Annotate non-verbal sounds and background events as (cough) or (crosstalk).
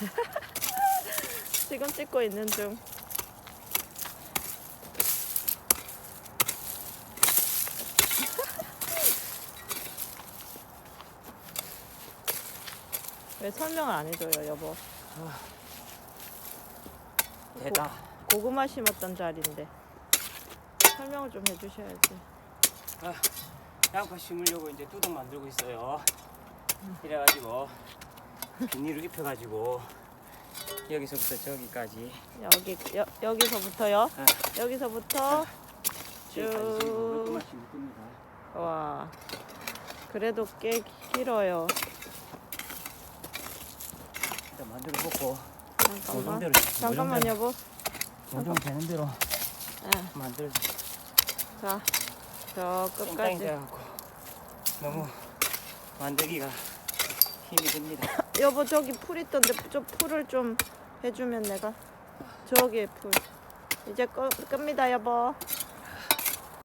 (laughs) 지금 찍고 있는 중. (laughs) 왜 설명을 안 해줘요, 여보? 대다. 고 구마 심었던 자리인데 설명을 좀 해주셔야지. 양파 심으려고 이제 뚜껑 만들고 있어요. 이래가지고 비닐을 입혀가지고 여기서부터 저기까지 여기 여, 여기서부터요. 아, 여기서부터 쭉. 겁니다. 와 그래도 꽤 길어요. 일단 만들어 보고 잠깐만. 정대로 잠깐만 여보. 정정 되는 대로 예. 만들어 자, 저 끝까지. 돼갖고 너무 만들기가 힘이 듭니다. (laughs) 여보 저기 풀 있던데 저 풀을 좀 해주면 내가 저기 풀. 이제 꺼, 끕니다 여보.